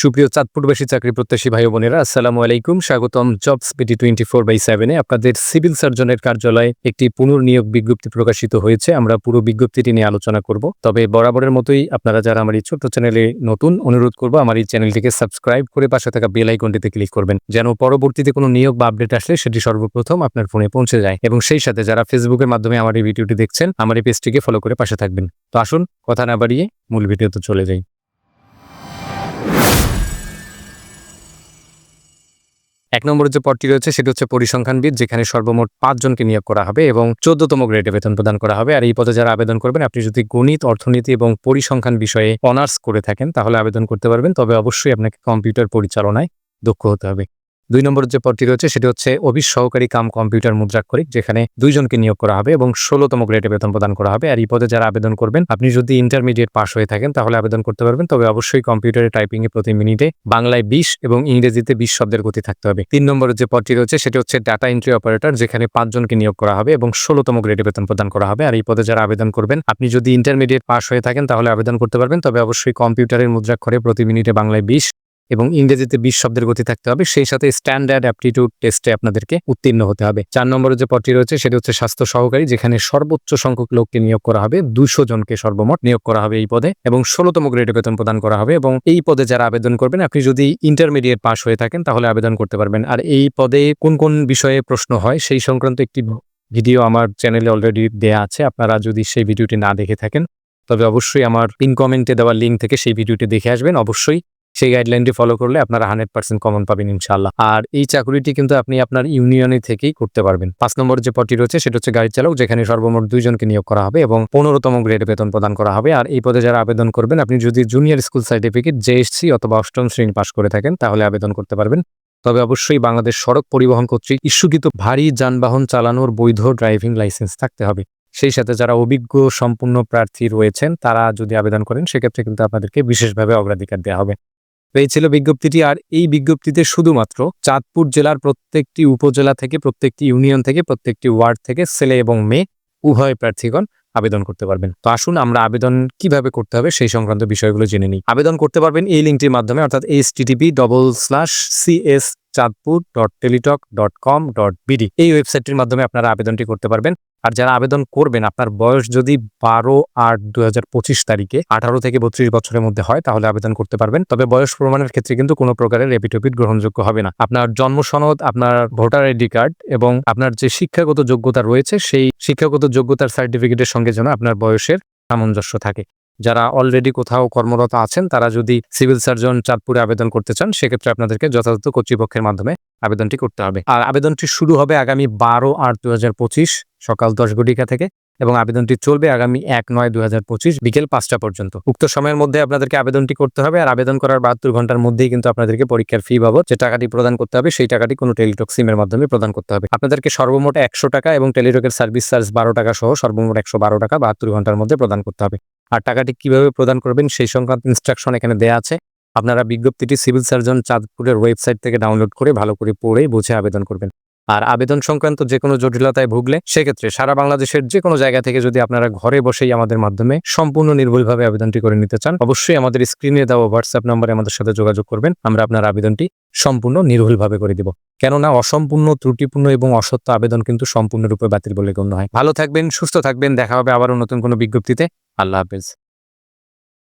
সুপ্রিয় চাঁদপুরবাসী, চাকরি প্রত্যাশী ভাই বোনেরা, আসসালামু আলাইকুম। স্বাগতম jobs PT twenty four by সেভেনে। আপনাদের সিভিল সার্জনের কার্যালয়ে একটি পুনর্নিয়োগ বিজ্ঞপ্তি প্রকাশিত হয়েছে। আমরা পুরো বিজ্ঞপ্তিটি নিয়ে আলোচনা করব। তবে বরাবরের মতোই আপনারা যারা আমার এই ছোট্ট চ্যানেলে নতুন, অনুরোধ করব আমার এই চ্যানেলটিকে সাবস্ক্রাইব করে পাশে থাকা বেল আইকনটিতে ক্লিক করবেন, যেন পরবর্তীতে কোনো নিয়োগ বা আপডেট আসলে সেটি সর্বপ্রথম আপনার ফোনে পৌঁছে যায়। এবং সেই সাথে যারা ফেসবুকের মাধ্যমে আমার এই ভিডিওটি দেখছেন, আমার এই পেজটিকে ফলো করে পাশে থাকবেন। তো আসুন, কথা না বাড়িয়ে মূল ভিডিওতে চলে যাই। এক নম্বরের যে পদটি রয়েছে, সেটি হচ্ছে পরিসংখ্যানবিদ, যেখানে সর্বমোট পাঁচজনকে নিয়োগ করা হবে এবং চোদ্দতম গ্রেডে বেতন প্রদান করা হবে। আর এই পদে যারা আবেদন করবেন, আপনি যদি গণিত, অর্থনীতি এবং পরিসংখ্যান বিষয়ে অনার্স করে থাকেন, তাহলে আবেদন করতে পারবেন। তবে অবশ্যই আপনাকে কম্পিউটার পরিচালনায় দক্ষ হতে হবে। দুই নম্বরের যে পদটি রয়েছে, সেটি হচ্ছে অফিস সহকারী কাম কম্পিউটার মুদ্রাক্ষরিক, যেখানে দুইজনকে নিয়োগ করা হবে এবং ষোলোতম গ্রেডে বেতন প্রদান করা হবে। আর এই পদে যারা আবেদন করবেন, আপনি যদি ইন্টারমিডিয়েট পাশ হয়ে থাকেন, তাহলে আবেদন করতে পারবেন। তবে অবশ্যই কম্পিউটারে টাইপিং এ প্রতি মিনিটে বাংলায় বিশ এবং ইংরেজিতে বিশ শব্দের গতি থাকতে হবে। তিন নম্বরের যে পদটি রয়েছে, সেটি হচ্ছে ডাটা এন্ট্রি অপারেটর যেখানে পাঁচজনকে নিয়োগ করা হবে এবং ষোলোতম গ্রেডে বেতন প্রদান করা হবে। আর এই পদে যারা আবেদন করবেন, আপনি যদি ইন্টারমিডিয়েট পাশ হয়ে থাকেন, তাহলে আবেদন করতে পারবেন। তবে অবশ্যই কম্পিউটারের মুদ্রাক্ষরে প্রতি মিনিটে বাংলায় বিশ এবং ইংরেজিতে বিশ শব্দের গতি থাকতে হবে, সেই সাথে স্ট্যান্ডার্ড অ্যাপটিটিউড টেস্টে আপনাদেরকে উত্তীর্ণ হতে হবে। চার নম্বরে যে পদটি রয়েছে, সেটি হচ্ছে স্বাস্থ্য সহকারী, যেখানে সর্বোচ্চ সংখ্যক লোককে নিয়োগ করা হবে দুশো জনকে সর্বমোট নিয়োগ করা হবে এই পদে, এবং ষোলোতম গ্রেডে বেতন প্রদান করা হবে, এবং এই পদে যারা আবেদন করবেন, আপনি যদি ইন্টারমিডিয়েট পাশ হয়ে থাকেন, তাহলে আবেদন করতে পারবেন। আর এই পদে কোন কোন বিষয়ে প্রশ্ন হয়, সেই সংক্রান্ত একটি ভিডিও আমার চ্যানেলে অলরেডি দেয়া আছে, আপনারা যদি সেই ভিডিওটি না দেখে থাকেন, তবে অবশ্যই আমার পিন কমেন্টে দেওয়া লিঙ্ক থেকে সেই ভিডিওটি দেখে আসবেন। অবশ্যই সেই গাইডলাইনটি ফলো করলে আপনারা হান্ড্রেড পার্সেন্ট কমন পাবেন ইনশাল্লাহ আর এই চাকরিটি কিন্তু আপনি আপনার ইউনিয়নে থেকেই করতে পারবেন। পাঁচ নম্বর যে পদটি রয়েছে, সেটা হচ্ছে গাড়ি চালক, যেখানে সর্বমোট দুইজনকে নিয়োগ করা হবে এবং পনেরোতম গ্রেড বেতন প্রদান করা হবে। আর এই পদে যারা আবেদন করবেন, আপনি যদি জুনিয়র স্কুল সার্টিফিকেট জেএসসি অথবা অষ্টম শ্রেণি পাশ করে থাকেন, তাহলে আবেদন করতে পারবেন। তবে অবশ্যই বাংলাদেশ সড়ক পরিবহন কর্তৃক ইস্যুকৃত ভারী যানবাহন চালানোর বৈধ ড্রাইভিং লাইসেন্স থাকতে হবে। সেই সাথে যারা অভিজ্ঞ, সম্পূর্ণ প্রার্থী রয়েছেন, তারা যদি আবেদন করেন, সেক্ষেত্রে কিন্তু আপনাদেরকে বিশেষভাবে অগ্রাধিকার দেওয়া হবে। তো এই ছিল বিজ্ঞপ্তিটি। আর এই বিজ্ঞপ্তিতে শুধুমাত্র চাঁদপুর জেলার প্রত্যেকটি উপজেলা থেকে, প্রত্যেকটি ইউনিয়ন থেকে, প্রত্যেকটি ওয়ার্ড থেকে ছেলে এবং মেয়ে উভয় প্রার্থীগণ আবেদন করতে পারবেন। তো আসুন আমরা আবেদন কীভাবে করতে হবে সেই সংক্রান্ত বিষয়গুলো জেনে নিই। আবেদন করতে পারবেন এই লিঙ্কটির মাধ্যমে, অর্থাৎ H TTP double slash CS Chandpur dot Teletalk dot com dot BD. এই ওয়েবসাইটটির মাধ্যমে আপনারা আবেদনটি করতে পারবেন। আর যারা আবেদন করবেন, আপনার বয়স যদি বারো আট দু তারিখে আঠারো থেকে বত্রিশ বছরের মধ্যে হয়, তাহলে আবেদন করতে পারবেন। তবে বয়স প্রমাণের ক্ষেত্রে কিন্তু কোনো প্রকারের এপিটোপিট গ্রহণযোগ্য হবে না। আপনার জন্ম সনদ আপনার ভোটার আইডি কার্ড এবং আপনার যে শিক্ষাগত যোগ্যতা রয়েছে, সেই শিক্ষাগত যোগ্যতার সার্টিফিকেটের সঙ্গে যেন আপনার বয়সের সামঞ্জস্য থাকে। যারা অলরেডি কোথাও কর্মরত আছেন, তারা যদি সিভিল সার্জন চাঁদপুরে আবেদন করতে চান, সেক্ষেত্রে আপনাদেরকে যথাযথ কর্তৃপক্ষের মাধ্যমে আবেদনটি করতে হবে। আর আবেদনটি শুরু হবে আগামী বারো আট দু সকাল দশ ঘটিকা থেকে এবং আবেদনটি চলবে আগামী এক নয় দু বিকেল পাঁচটা পর্যন্ত। উক্ত সময়ের মধ্যে আপনাদেরকে আবেদনটি করতে হবে আর আবেদন করার বাহাত্তর ঘণ্টার মধ্যেই কিন্তু আপনাদেরকে পরীক্ষার ফি বাবদ যে টাকাটি প্রদান করতে হবে, সেই টাকাটি কোনো টেলিটক সিমের মাধ্যমে প্রদান করতে হবে। আপনাদেরকে সর্বমোট একশো টাকা এবং টেলিটকের সার্ভিস চার্জ বারো টাকা সহ সর্বমোট একশো বারো টাকা বাহাত্তর ঘণ্টার মধ্যে প্রদান করতে হবে। আর টাকাটি কীভাবে প্রদান করবেন সেই সংক্রান্ত ইনস্ট্রাকশন এখানে দেয়া আছে। আপনারা বিজ্ঞপ্তিটি সিভিল সার্জন চাঁদপুরের ওয়েবসাইট থেকে ডাউনলোড করে ভালো করে পড়ে বুঝে আবেদন করবেন। আর আবেদন সংক্রান্ত যে কোনো জটিলতায় ভুগলে সেক্ষেত্রে সারা বাংলাদেশের যে কোনো জায়গা থেকে যদি আপনারা ঘরে বসেই আমাদের মাধ্যমে সম্পূর্ণ নির্ভুলভাবে আবেদনটি করে নিতে চান, অবশ্যই আমাদের স্ক্রিনে দেওয়া হোয়াটসঅ্যাপ নম্বরে আমাদের সাথে যোগাযোগ করবেন। আমরা আপনার আবেদনটি সম্পূর্ণ নির্ভুলভাবে করে দিব। কেননা অসম্পূর্ণ, ত্রুটিপূর্ণ এবং অসত্য আবেদন কিন্তু সম্পূর্ণরূপে বাতিল বলে গণ্য হয়। ভালো থাকবেন, সুস্থ থাকবেন। দেখা হবে আবারও নতুন কোনো বিজ্ঞপ্তিতে। আল্লাহ হাফেজ।